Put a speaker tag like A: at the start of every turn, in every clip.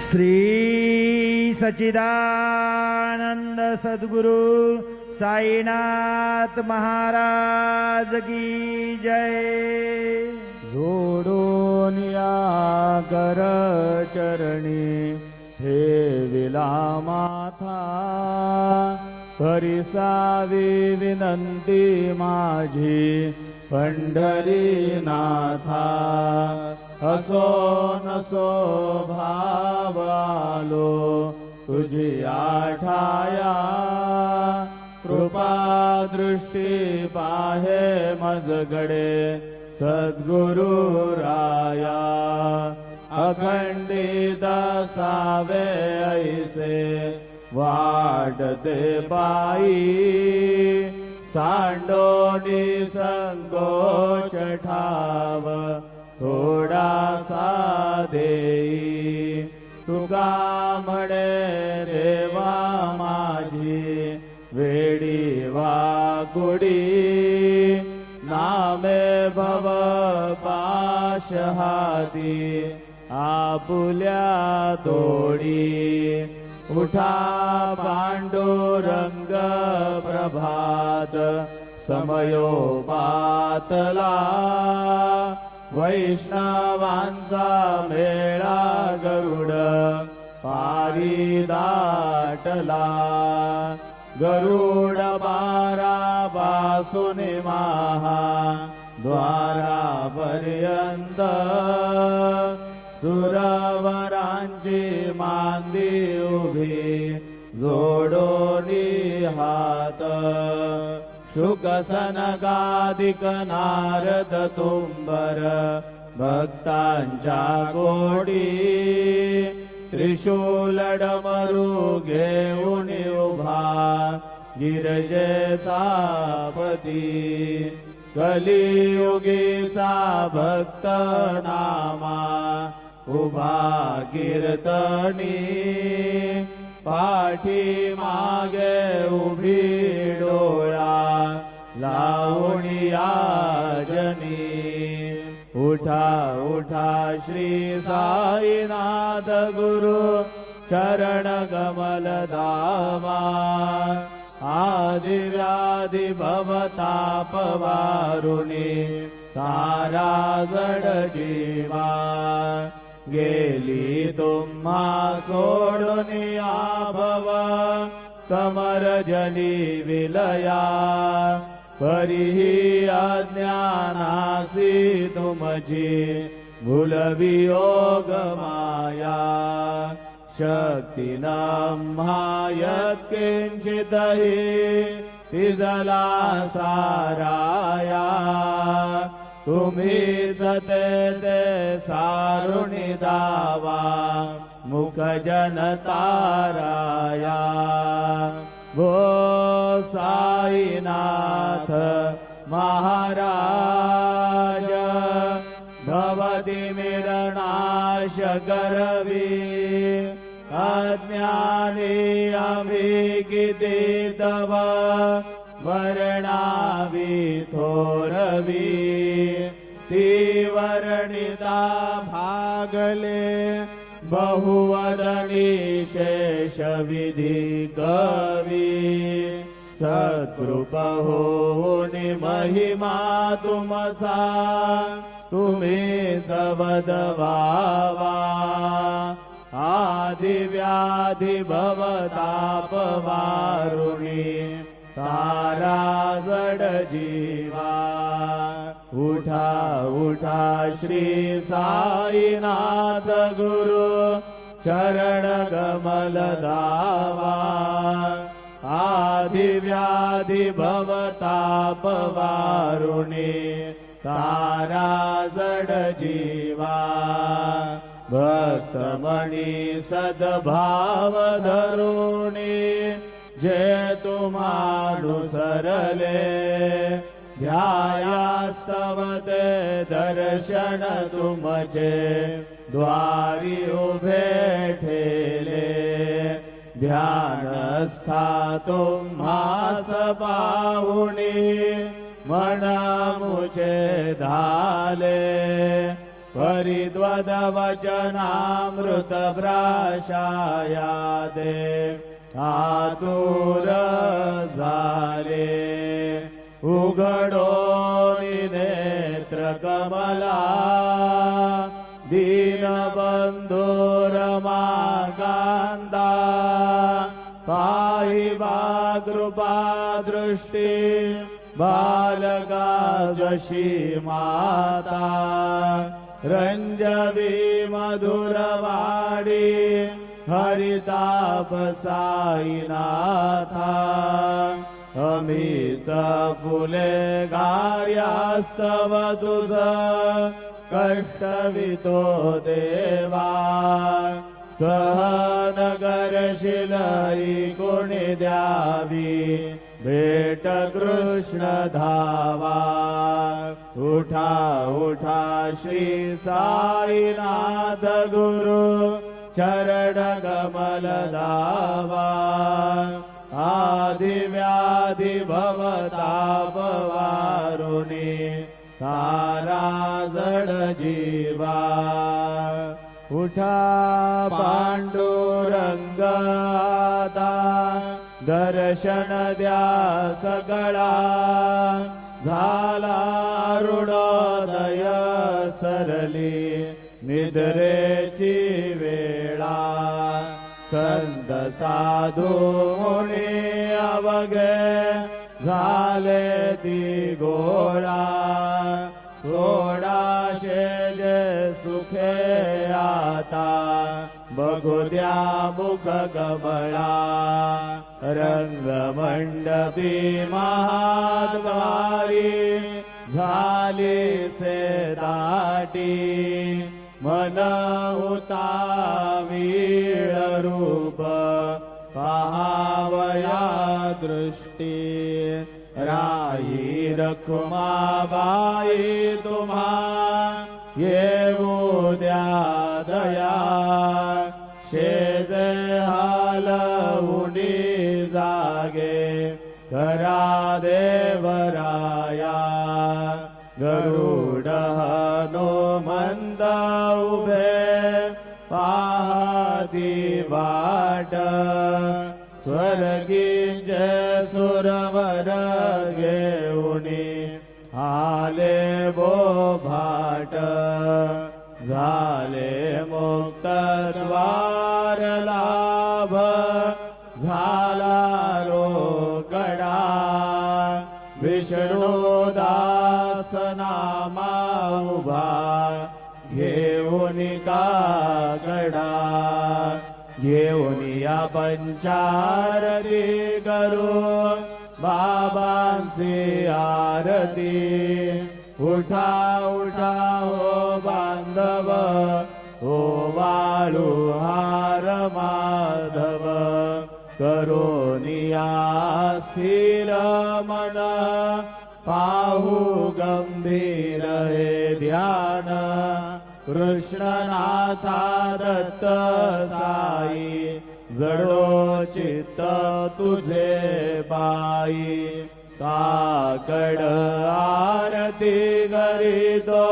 A: श्री सचिदानंद सद्गुरु साईनाथ महाराज की जय।
B: कर चरणी ठेविला माथा परिसावी विनंती माझी पंढरीनाथा असो नसो भावालो तुझी आठाया कृपा दृष्टी अखंडित सावे ऐसे वाटते पायी सांडोनी संकोच ठाव थोडासा देई म्हणे देवा माझी वेडी वाकुडी नामे भव पाशहाती आपुल्या तोडी उठा पांडुरंग प्रभात समयो पातला वैष्णवांचा मेळा गरुड पारी दाटला गरुड बारा पासून महा द्वारापर्यंत. सुरवरांची मांदी उभी जोडोनी हात नारद तुंबर भक्तांच्या गोडी त्रिशूलडमरू घेऊन उभा गिरजेचा पती कलियुगीचा भक्त नामा उभा कीर्तनी पाठी मागे उभी डोळा लावणिया जनी उठा उठा श्री साईनाथ गुरु चरण कमल दावा आदि व्याधि भवताप वारुणी तारा जड जीवा गेली तुम्हा सोडून आभव कमर जनी विलया परिही अज्ञानासी तुमची भूलवियोग माया शक्तीनं किंचितहि तिजला साराया तुम्हीच ते ते सारुणी दावा मुख जनताराया भो साईनाथ महाराज भवति मिरणाश करवी अज्ञानी अभिगिति तव वर्णावि थोरवी गणिता भागले बहुवदनी शेषविधि कवी। सकृपहोनि महिमा तुमसा तुम्ही सवदवावा आदिव्याधिभवतापवारुणि तारा जडजीवा उठा उठा श्री साईनाथ गुरु चरण कमल दावा आदि व्याधि वारुणी तारा जड जीवा। भक्तमणी सद्भाव धरुणी जे ध्यायास्तवते दर्शन तुमचे द्वारी उभे ठेले ध्यानस्था तुम्हास पाहुणी मन मुचे धाले परिद्वदवचनामृतभ्राशायादे आतुर झाले उघडो नेत्र कमला दीनबन्धुरमा कान्दा पाहि वा कृपा दृष्टि बालका जशी माता रञ्जवी मधुरवाणी हरितापसायिनाथा फुले गार्यास्तव तुझ कष्टवितो देवा। सहनगरशिलाई कोणी द्यावी भेट कृष्ण धावा। उठा उठा श्री साईनाथ गुरु चरण कमल दावा आदिव्याधि भवतापवारुणी तारा जड जीवा उठा दर्शन द्या सरली निद्रेची संत साधू मुनी अवघे झाले ती गोळा सोडाशे जे सुखे आता बघू द्या मुख कमळा रंगमंडपी महाद्वारी झाली से दाटी मन रूप पहावया दृष्टी राई रखुमाबाई तुम्हा येऊ द्या दया शेजे हालवुनी जागे करा देवराया स्वर्गीच सुरवर घेऊनी आले बो भाट द्वार लाभ झाला रोकडा विष्णुदास नामा उभा घेऊन काकडा पंचारती करू। बाबांची आरती उठा उठा हो बांधव हो वाळू हार माधव मन। पाहू गंभीर हे ध्यान। कृष्णनाथा दत्त साई जडो चित्त तुझे पायी काकड आरती करीतो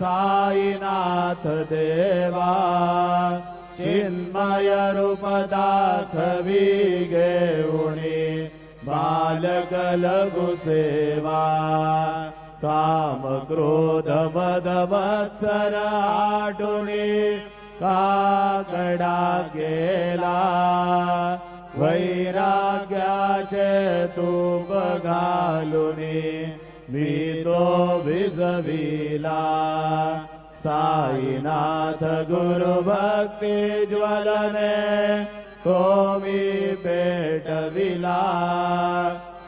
B: साईनाथ देवा चिन्मय रूप दाखवी घेऊणी बालक કાગડા ગેલા, વૈરાગ્યા છે તું બગાલુની વીતો વિજવીલા સાઈનાથ ગુરુ ભક્તિ જ્વલને તોમી પેટ વિલા.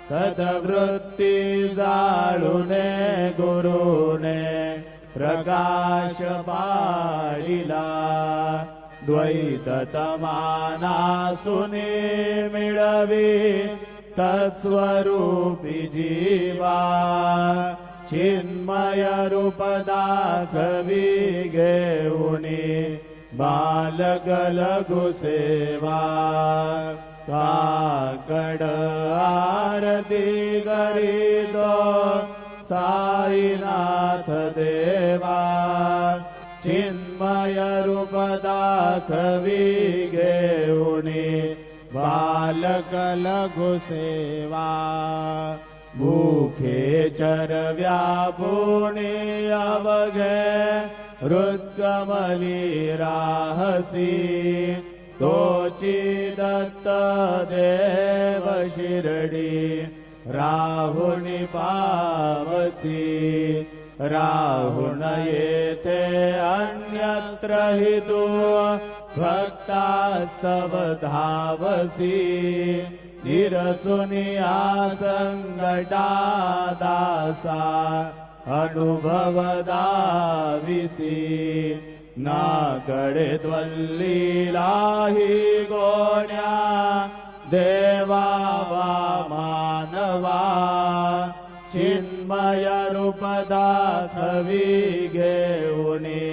B: તદવૃત્તિ જાળુને ગુરુને प्रकाश पाडिला द्वैत तमाना सुने तत्स्वरूपी जीवा चिन्मय रूप दाखवी लघु सेवा काकड आरती करीतो साईनाथ देवा दाखवी घेऊनी बालक लघु सेवा भूखे चरव्या पुणे अवघे हृद्गमली राहसी तोची दत्त देव राहुणी पावसी। राहुण येथे अन्यत्र हि तू भक्तास्तव धावसी। निरसुनिया सङ्गटा अनुभवदाविसी। नाकडे त्वल्लीलाहि गोण्या देवा वा मानवा चिन्मय रूपदाखवी घेऊनी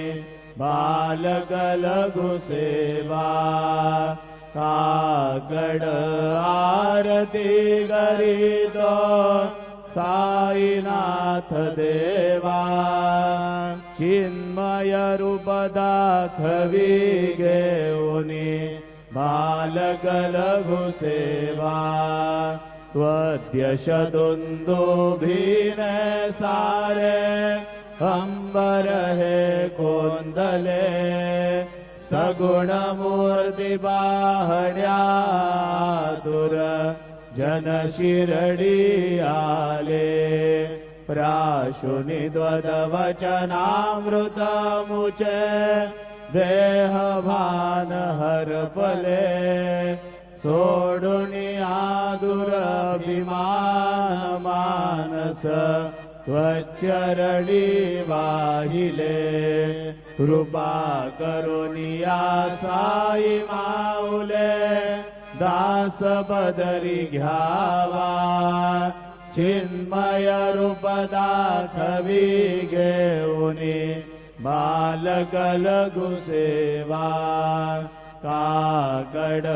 B: बालक लघु सेवा काकड आरती गरितो साईनाथ देवा चिन्मय रूप दाखवी घेऊनी बालक लघु सेवा त्वद्यशदुन्दुभिन सारे अम्बर हे कोन्दले सगुणमूर्ति बाहड्या दुर जन शिरडी प्राशुनि द्वदवचनामृतमुचे देहभान हरपले सोडुनि आदुरभिमान मानस त्वच्चरणी वाहिले। कृपा साई माऊले दास बदरी घ्यावा। चिन्मय रूप दाखवी घेऊनी बालक लघु सेवा काकड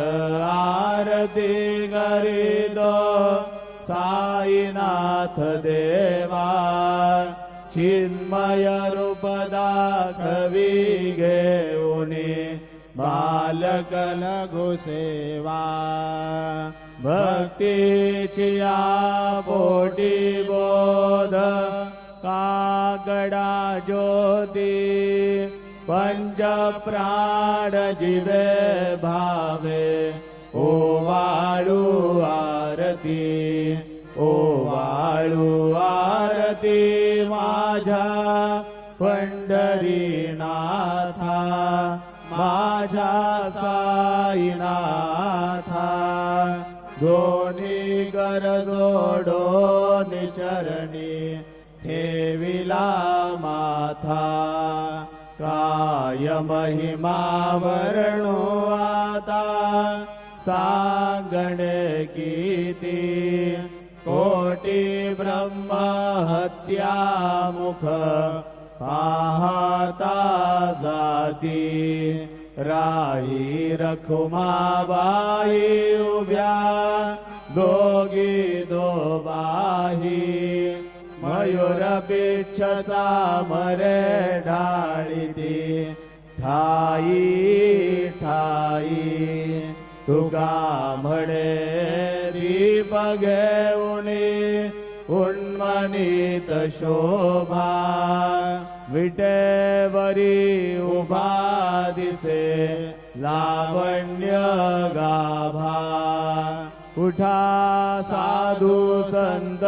B: आरती गरिदो साईनाथ देवा चिन्मय रूप दाखवी घेऊनी बालक लघु सेवा कागडा ज्योती पंच प्राण जिवे भावे। ओ वाळू आरती ओ वाळू आरती माझ्या पंढरीनाथा माझ्या साईनाथा। दोन्ही कर जोडो निचरणी ठेविला माथा काय महिमा वर्णो आता सांगणे किती कोटी ब्रह्म हत्या मुख पाहता जाती राही रखुमाबाई उभ्या दोघी दोबाही मयूर बिच्छसा मरे ढाळीती ठाई ठाई तुगा म्हणे दीप घेऊनी उन्मनीत शोभा. विटेवरी उभा दिसे लावण्य गाभा. उठा, साधु संत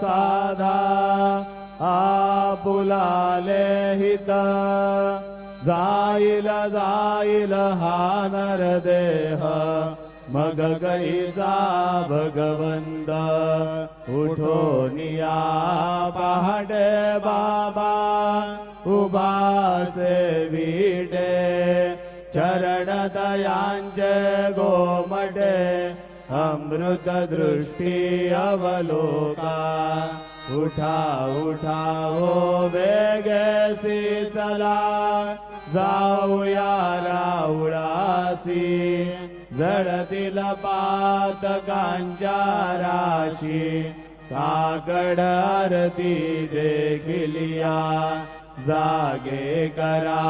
B: साधा आपुलाले हित। जाईल जाईल हा नरदेह मग गैजा भगवंत। उठो निया पहाटे बाबा उभासे विटे। चरण दयांचे गोमटे अमृत दृष्टी अवलोका। उठा उठा हो वेगसी चला जाऊया राऊळासी जळतील पातकांच्या राशी। काकड आरती देखिलिया जागे करा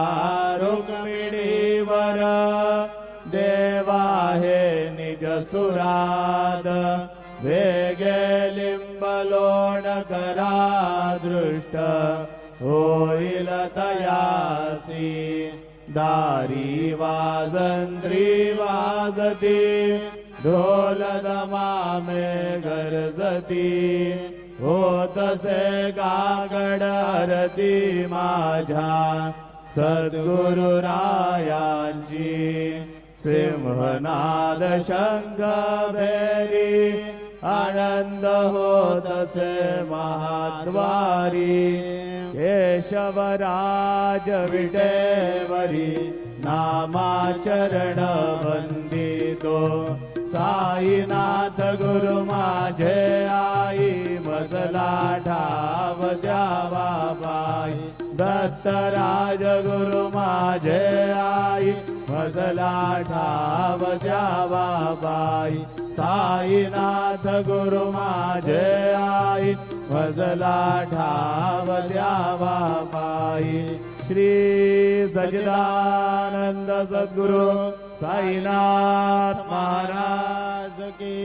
B: रुक्मिणीवर देवा हे निज सुराद वेगे दृष्ट होईल तयासी दारी वाजंत्री वाजती ढोल दमामे गरजती होतसे गागड आरती माझ्या सिंहनाद शंख भेरी आनंद होतसे महाद्वारी केशवराज विटेवरी नामाचरण वंदितो साईनाथ गुरु माझे आई मजला ठाव द्यावा बाई दत्तराज गुरु माझे आई मजला ठाव द्यावा बाई साईनाथ गुरु माझे आई मजला ठाव द्यावा बाई श्री सजिदानंद सद्गुरु साईनाथ महाराज की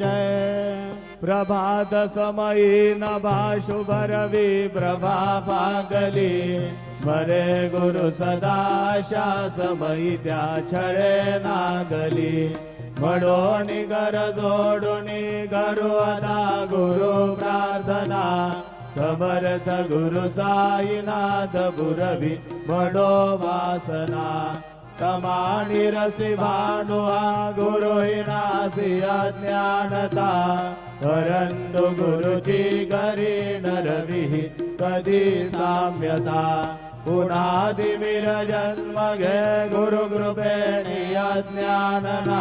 B: जय। प्रभात समयी नभा रवी प्रभा पागली। स्मरे गुरु सदाशा समयी त्या छळे नागली। म्हणून घर जोडून गरु अदा गुरु प्रार्थना। समर्थ गुरु साईनाथ गुरवी म्हणो वासना। तमाणी रसी भानुहा गुरु हिनासी अज्ञानता। परंतु गुरुची गरी नरविही कधी साम्यता। पुन्हा दिमिर जन्म घे गुरु कृपेणी अज्ञानना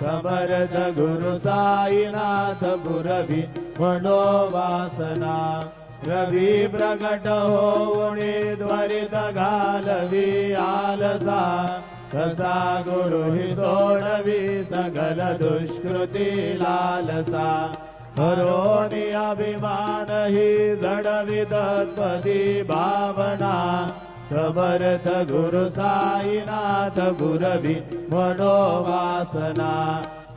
B: समर्थ गुरु साईनाथ गुरवी म्हणो वासना रवी प्रकट होऊनी त्वरित घालवी आलसा तसा गुरु हि सोडवी सकल दुष्कृती लालसा। हरोनी अभिमान हि जडवी भावना। समर्थ गुरु साईनाथ गुरवी मनोवासना।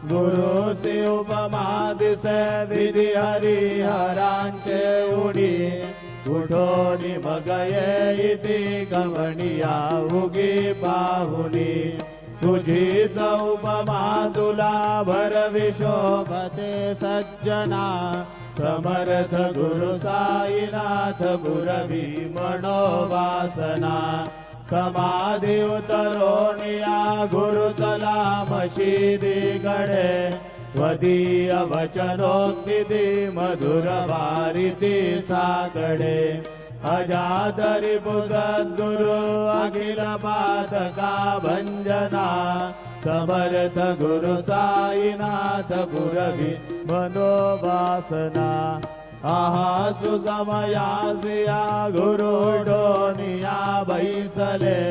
B: गुरु से उपमा दिसे विधी हरिहरांचे उडी उठोनी मग ये इति गमनिया उगी पाहुनी तुझीच चौपमा तुला भरवी शोभते सज्जना। समर्थ गुरु साईनाथ गुरवी मनोवासना। समाधी उतरोनिया गुरु चला मशिदी गडे वचनोक्ती मधुर भारिती साकडे अजादरि गुरु अखिल पातका भंजना समर्थ गुरु साईनाथ गुरवी मनोवासना। आहा सुसमयासिया गुरु डोनिया बैसले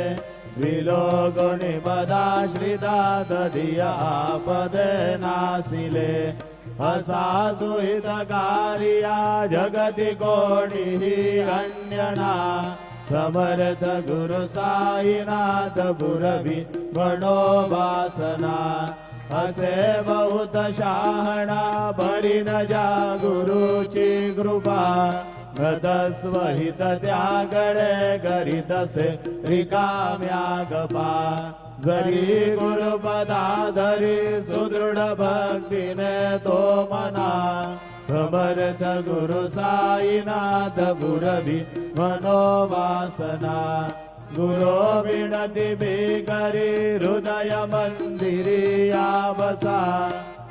B: पदाश्रिता दधिया पदे नासिले। असा सुहितकार्या जगति कोणिः अन्यना। समर्थ गुरु साईनाथ गुरवी मनोवासना असे बहुत शहाणा भरी न जा गुरुची कृपा गतस्वहित त्यागडे गरितसे रिकाम्या गपा जरी गुरुपदा धरी सुदृढ भक्तीने तो मना समर्थ गुरु साईनाथ गुरवी मनोवासना। गुरो विणती करी हृदय मंदिरी या बसा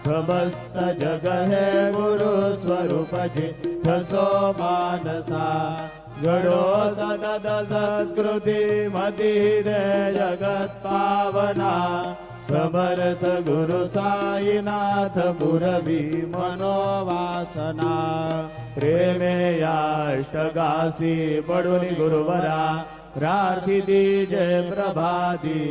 B: समस्त जग हे गुरु मानसा घडो सतत सत्कृती मती दे जगत पावना समर्थ गुरु साईनाथ गुरवी मनोवासना। प्रेमे याष्टगासी पडून गुरुवरा प्रार्थिती जय प्रभाती।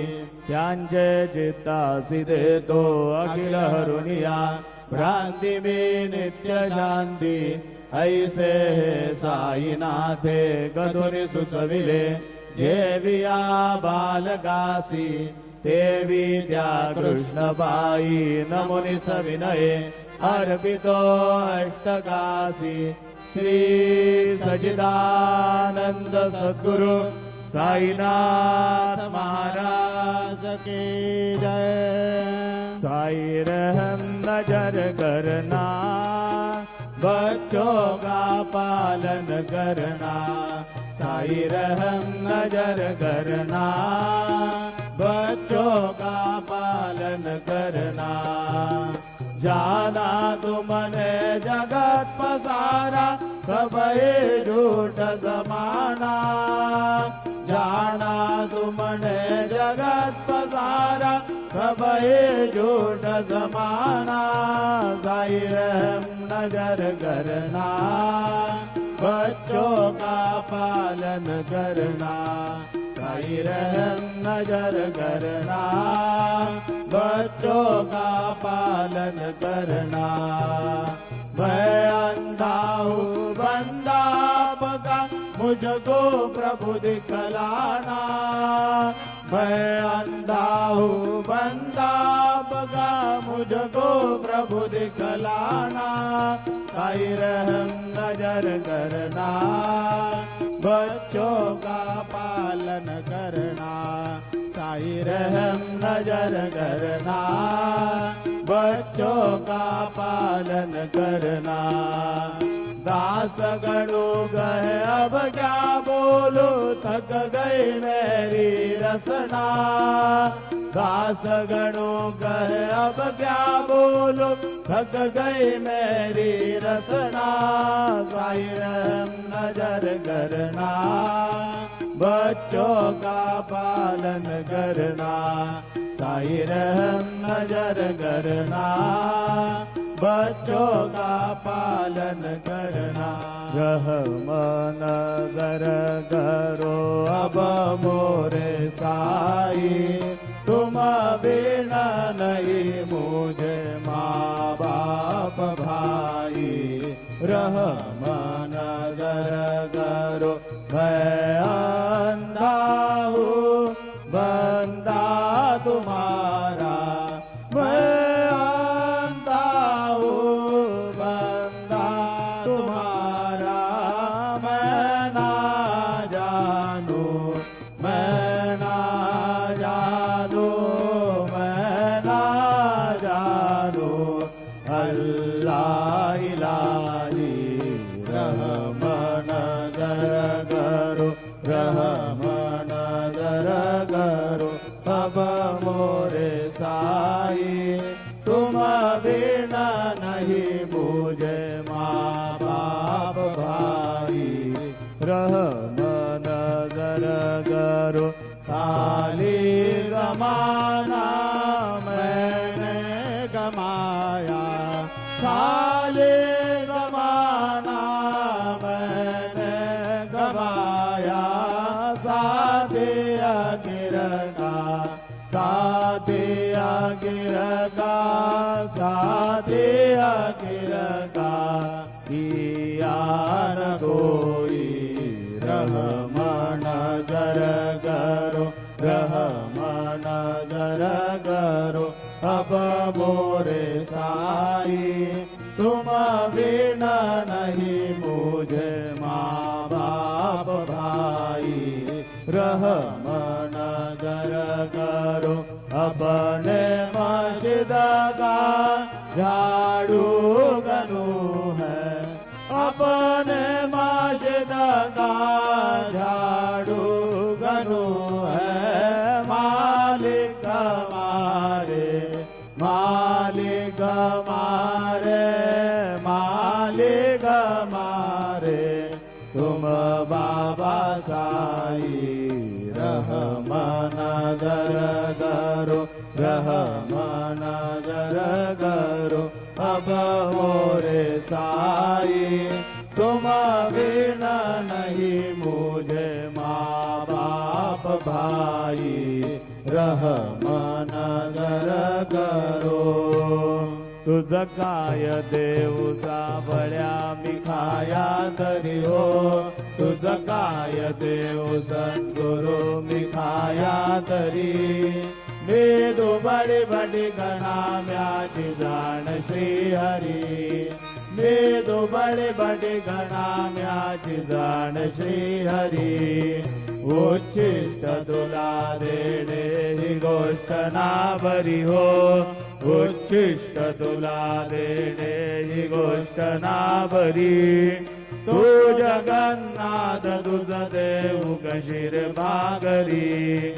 B: त्यांचे चित्तासी देतो अखिल हरुनिया। भ्रांती मे नित्य शांती। ऐसे साईनाथे गधुरी सुचविले जेविया ते विद्या कृष्णबाई नमुनि सविनये अर्पितो अष्टकासी श्री सचिदानंद सद्गुरु साईनाथ महाराज की जय। साई रहम नजर करना बच्चों का पालन करना, साई रहम नज़र करना। बच्चों का पालन करना। जाना तुमने जगत पसारा, सब झूठ जमाना। जाना तुमने जगत पसारा ये झूठ जमाना रहम नज़र करना बच्चों का पालन करना रहम नज़र करना बच्चों का पालन करना। मैं अंधा हूँ बंदा बगा मुझको प्रभु दिखलाना। मैं हूँ बंदा बगा मुझको प्रभु दिखलाना। साई रहम नज़र करना, बच्चों का पालन करना। साई रहम नज़र करना, बच्चों का पालन करना। दास गणु गए अब क्या बोलो? थक गई मेरी रसना। दास गणु गए अब क्या बोलो? थक गई मेरी रसना। साई रहम नज़र करना। बच्चों का पालन करना। साई रहम नज़र करना। बच्चों का पालन करना। रहमान नज़र करो अब मोरे साई। तुम बिना नहीं मुझे माँ बाप भाई। रहमान नज़र करो मैं अंधा हूँ न कोई रहमान नज़र करो, रहमान नज़र करो। अब मोरे साई, तुम बिना नहीं मुझे माँ बाप भाई। रहमान नज़र करो, अपने मस्जिद का करो अब मोरे साई तुम बिना नहीं मुझे माँ बाप भाई रह नजर करो तुझ काय देव सावळ्या मी खाया तरी हो तुझ काय देव सद्गुरु मी खाया तरी मी बडे बडी गणाम्याची जाण श्री हरी। मी बडे बडी गणाम्याची जाण श्री हरी। उच्छिष्ट तुला देणे ही गोष्ट ना बरी हो। उच्छिष्ट तुला देणे ही गोष्ट ना बरी। तू जगन्नाथ तुझ देऊ कशीर भागरी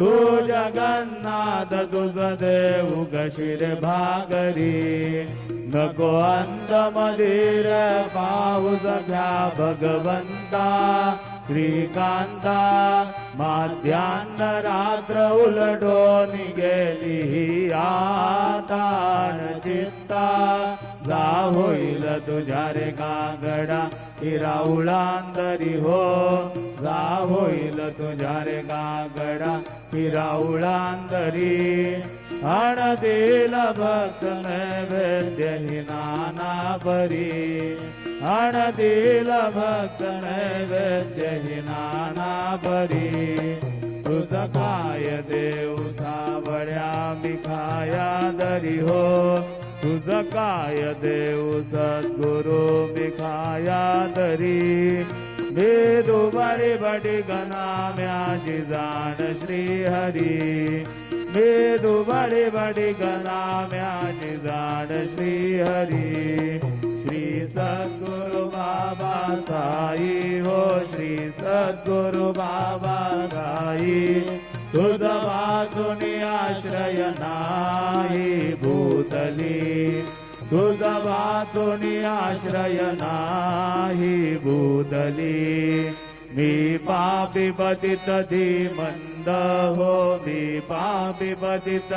B: तू जगन्नाथ तुझ देऊ कशीर भागरी नको अंत मधीर पाऊस घ्या भगवंता श्रीकांता माध्यान्न रात्र उलटो गेली ही आता चित्ता. जा होईल तुझ्या रे कागडा हिराउळांतरी हो. जा होईल तुझ्या रे कागडा हिराउळांतरी अण दिल भक्त नैवेद्य नाना परी अण दिल भक्त नैवेद्य नाना परी तुझ काय देव सावड्या मी खाया दरी हो. तुझ काय देव सद्गुरु? मिखाया तरी. मी दुबारी बडी गणाम्याची जाण श्री हरी. मी दुबारी बडी गणाम्याची जाण श्री हरी. श्री सद्गुरु बाबा साई हो श्री सद्गुरु बाबा साई. वाचून आश्रय नाही भूतली। तुझ वाचून आश्रय नाही भूतली। मी पापी पतित मंद हो मी पापी पतित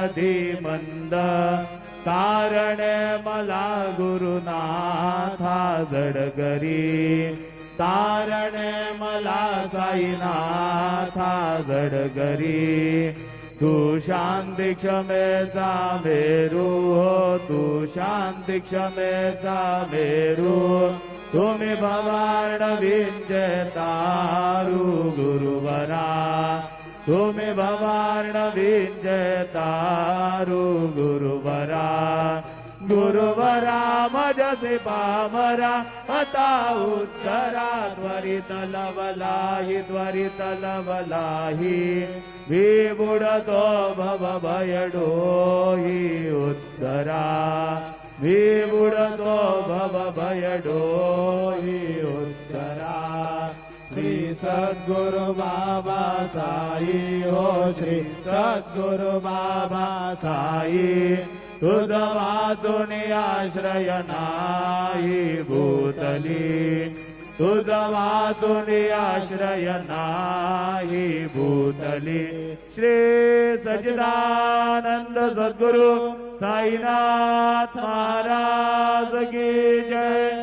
B: मंद कारण मला गुरुनाथा जडगरी तारण मला साईनाथा जडगरी तू शांती क्षमेचा मेरू हो तू शांती क्षमेचा मेरू तुम्ही भवान विंजय तारू गुरुवरा तुम्ही भवान विंजय तारू गुरुवरा गुरुवरा मजसे पामरा आता उत्तरा त्वरित लवलाही त्वरित लवलाही विबुडतो भव भयडोही उत्तरा। विबुडतो भव भयडोही उत्तरा। श्री सद्गुरु बाबा साई हो श्री सद्गुरु बाबा साई नाही भूतली। नाही भूतली। श्री सचिदानंद सद्गुरु साईनाथ महाराज की जय